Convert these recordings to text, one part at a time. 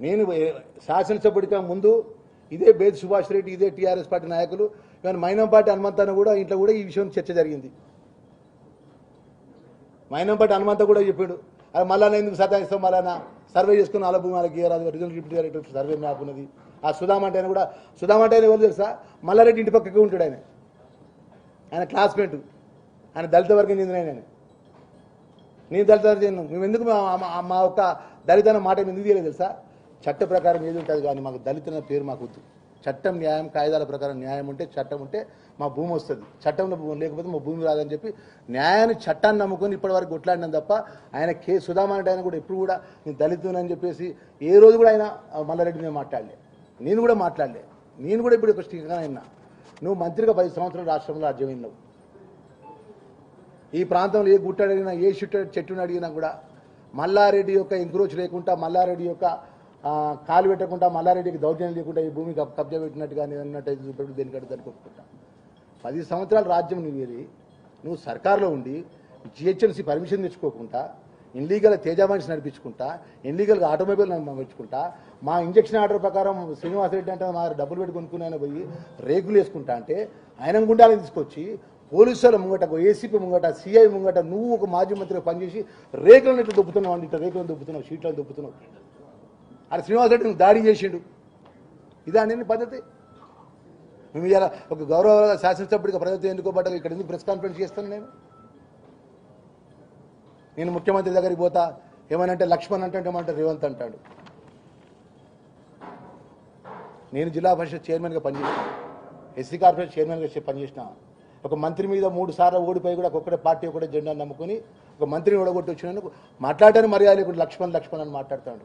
నేను శాసనసభ్యుడిగా ముందు ఇదే బేద్ సుభాష్ రెడ్డి ఇదే టీఆర్ఎస్ పార్టీ నాయకులు కానీ మైనంపాటి హనుమంతన్న కూడా ఇంట్లో కూడా ఈ విషయం చర్చ జరిగింది. మైనంపాటి హనుమంత కూడా చెప్పాడు. అది మళ్ళా ఎందుకు సతాయిస్తాం మళ్ళా సర్వే చేసుకున్న అలా వాళ్ళకి ఇయ్యరాదు regional deputy director survey map ఉన్నది. ఆ సుధామ అంటే ఆయన కూడా సుధామ అంటే ఆయన ఎవరు తెలుసా? మల్లారెడ్డి ఇంటి పక్కకే ఉంటాడు ఆయన. ఆయన క్లాస్మేట్. ఆయన దళిత వర్గం చెందిన ఆయన నేను దళిత వర్గం చెందిన మేము ఎందుకు మా ఒక్క మా యొక్క మాట ఎందుకు తీయలేదు తెలుసా? చట్ట ప్రకారం ఏది ఉంటుంది కానీ మాకు దళితుల పేరు మాకు వద్దు. చట్టం న్యాయం కాయిదాల ప్రకారం న్యాయం ఉంటే చట్టం ఉంటే మా భూమి వస్తుంది. చట్టంలో భూమి లేకపోతే మా భూమి రాదని చెప్పి న్యాయాన్ని చట్టాన్ని నమ్ముకొని ఇప్పటివరకు కొట్లాడినాం తప్ప ఆయన కే సుధామా ఆయన కూడా ఎప్పుడు కూడా నేను దళితునని చెప్పేసి ఏ రోజు కూడా ఆయన మల్లారెడ్డి మీద మాట్లాడలే. నేను కూడా మాట్లాడలే. నేను కూడా ఇప్పుడు ఒక స్టిక్గా అయినా నువ్వు మంత్రిగా పది సంవత్సరాలు రాష్ట్రంలో రాజ్యం ఈ ప్రాంతంలో ఏ గుట్ట అడిగినా ఏ చెట్టు చెట్టుని అడిగినా కూడా మల్లారెడ్డి యొక్క ఎంక్రోచ్ లేకుండా మల్లారెడ్డి యొక్క కాలు పెట్టకుండా మల్లారెడ్డికి దౌర్జన్యం లేకుండా ఈ భూమి కబ్జా పెట్టినట్టుగా నేను అన్నట్టు చూపెట్టు దేనికంటే దానికి ఒప్పుకుంటా పది సంవత్సరాల రాజ్యం నువ్వు వెళ్ళి నువ్వు సర్కార్లో ఉండి జిహెచ్ఎంసీ పర్మిషన్ తెచ్చుకోకుండా ఇన్లీగల్ తేజామానిస్ నడిపించుకుంటా ఇన్లీగల్గా ఆటోమొబైల్ నడిపించుకుంటా మా ఇంజక్షన్ ఆర్డర్ ప్రకారం శ్రీనివాసరెడ్డి అంటే మా డబ్బులు పెట్టి కొనుక్కుని ఆయన పోయి రేకులు వేసుకుంటా అంటే ఆయన గుండాలను తీసుకొచ్చి పోలీసుల ముంగట ఏసీపీ ముంగట సిఐ ముంగట నువ్వు ఒక మాజీ మంత్రిగా పనిచేసి రేకులను ఇట్లా దుబ్బుతున్నావు అండి? ఇట్లా రేకులను దుబ్బుతున్నావు షీట్లను దుబ్బుతున్నావు? అది శ్రీనివాసరెడ్డి నువ్వు దాడి చేసిండు. ఇదా అండి పద్ధతి? మేము ఇలా ఒక గౌరవ శాసనసభ్యుడిగా ప్రజలతో ఎన్నుకోబడ్డా ఇక్కడ ఎందుకు ప్రెస్ కాన్ఫరెన్స్ చేస్తాను నేను? నేను ముఖ్యమంత్రి దగ్గరికి పోతా ఏమనంటే లక్ష్మణ్ అంటే ఏమంటే రేవంత్ అంటాడు. నేను జిల్లా పరిషత్ చైర్మన్గా పనిచేసిన ఎస్సీ కార్పొరేషన్ చైర్మన్గా పనిచేసిన ఒక మంత్రి మీద మూడు సార్లు ఓడిపోయి కూడా ఒక్కటే పార్టీ ఒకటే జెండా నమ్ముకొని ఒక మంత్రిని ఓడగొట్టి వచ్చినందుకు మాట్లాడటానికి మర్యాద లేకుండా లక్ష్మణ్ లక్ష్మణ్ అని మాట్లాడతాడు.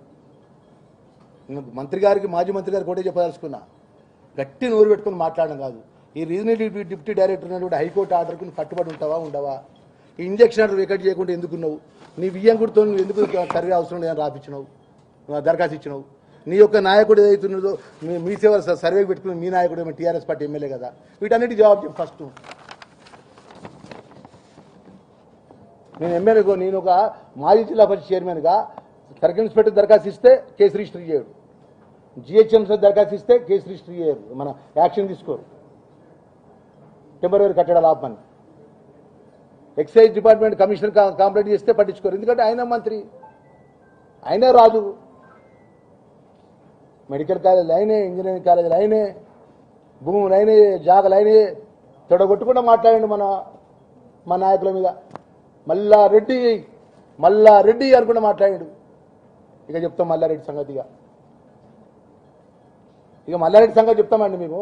మంత్రి గారికి మాజీ మంత్రి గారికి ఒకటే చెప్పదలుచుకున్నా. గట్టి నోరు పెట్టుకుని మాట్లాడడం కాదు. ఈ రీజనల్ డిప్యూటీ డైరెక్టర్ ఉన్నటువంటి హైకోర్టు ఆర్డర్కి నువ్వు కట్టుబడి ఉంటావా ఉండవా? ఈ ఇంజక్షన్ ఆర్డర్ వికెట్ చేయకుండా ఎందుకున్నావు? నీ వియ్యంకుడితో నువ్వు ఎందుకు సర్వే అవసరం లేదని రాపించినావు నువ్వు దరఖాస్తు ఇచ్చినావు? నీ యొక్క నాయకుడు ఏదైతున్నదో మీ మీ సేవ సర్వే పెట్టుకుని మీ నాయకుడు ఏమో టీఆర్ఎస్ పార్టీ ఎమ్మెల్యే కదా? వీటన్నిటి జవాబు చెప్పు ఫస్ట్. నేను ఎమ్మెల్యేగా నేను ఒక మాజీ జిల్లా పరిషత్ చైర్మన్గా సర్కిల్ ఇన్స్పెక్టర్ దరఖాస్తు ఇస్తే కేసు రిజిస్టర్ చేయడు. జిహెచ్ఎంసీ దరఖాస్తు ఇస్తే కేసు రిజిస్టర్ చేయరు. మన యాక్షన్ తీసుకోరు. టెంపరీ కట్టడాలు ఆపమని. ఎక్సైజ్ డిపార్ట్మెంట్ కమిషనర్ కంప్లైంట్ చేస్తే పట్టించుకోరు. ఎందుకంటే ఆయన మంత్రి. ఆయనే రాజు. మెడికల్ కాలేజీలు అయినే ఇంజనీరింగ్ కాలేజీలు అయినే భూములు అయినే జాగలు అయినే తొడగొట్టుకుండా మాట్లాడండి మన మా నాయకుల మీద. మల్లారెడ్డి రెడ్డి అనుకుండా రెడ్డి మాట్లాడాడు. ఇక చెప్తాం మల్లారెడ్డి సంగతిగా. ఇక మల్లారెడ్డి సంగతి చెప్తామండి మేము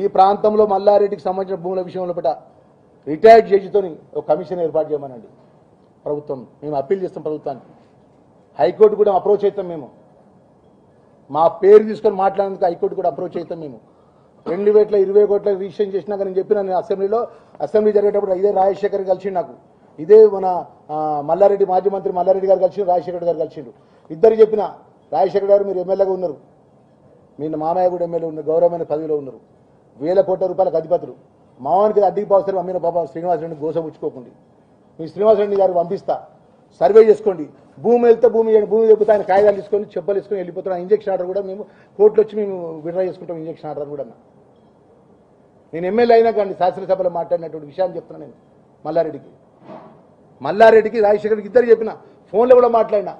ఈ ప్రాంతంలో మల్లారెడ్డికి సంబంధించిన భూముల విషయంలో పట రిటైర్డ్ జడ్జితోని ఒక కమిషన్ ఏర్పాటు చేయమనండి. ప్రభుత్వం మేము అప్పీల్ చేస్తాం ప్రభుత్వానికి. హైకోర్టు కూడా అప్రోచ్ అవుతాం మేము. మా పేరు తీసుకొని మాట్లాడేందుకు హైకోర్టు కూడా అప్రోచ్ అవుతాం మేము. రెండు వేట్ల ఇరవై కోట్ల రిజిస్ట్రేషన్ చేసినాక నేను చెప్పిన నేను అసెంబ్లీలో అసెంబ్లీ జరిగేటప్పుడు ఇదే రాజశేఖర్ కలిసి నాకు. ఇదే మన మల్లారెడ్డి మాజీ మంత్రి మల్లారెడ్డి గారు కలిసి రాజశేఖర్ గారు కలిసిండు. ఇద్దరు చెప్పిన రాజశేఖర్ గారు మీరు ఎమ్మెల్యేగా ఉన్నారు. మీ మామయ్య కూడా ఎమ్మెల్యే ఉన్నారు గౌరవమైన పదవిలో ఉన్నారు. వేల కోట్ల రూపాయలకు అధిపతులు. మావానికి అడ్డికి పోస్తారు అమ్మిన పాప శ్రీనివాసరెడ్డి గోసపుచ్చుకోకండి మీ శ్రీనివాసరెడ్డి గారు పంపిస్తా. సర్వే చేసుకోండి. భూమి వెళ్తే భూమి భూమి చెబుతా ఆయన కాగితాలు తీసుకొని చెప్పలు తీసుకొని వెళ్ళిపోతున్నాం ఇంజక్షన్ ఆర్డర్ కూడా మేము కోర్టులో వచ్చి మేము విడ్రా చేసుకుంటాం ఇంజక్షన్ ఆర్డర్ కూడా నేను ఎమ్మెల్యే అయినా కానీ శాసనసభలో మాట్లాడినటువంటి విషయాన్ని చెప్తున్నాను నేను మల్లారెడ్డికి. మల్లారెడ్డికి రాజశేఖర్కి ఇద్దరు చెప్పిన. ఫోన్లో కూడా మాట్లాడినా.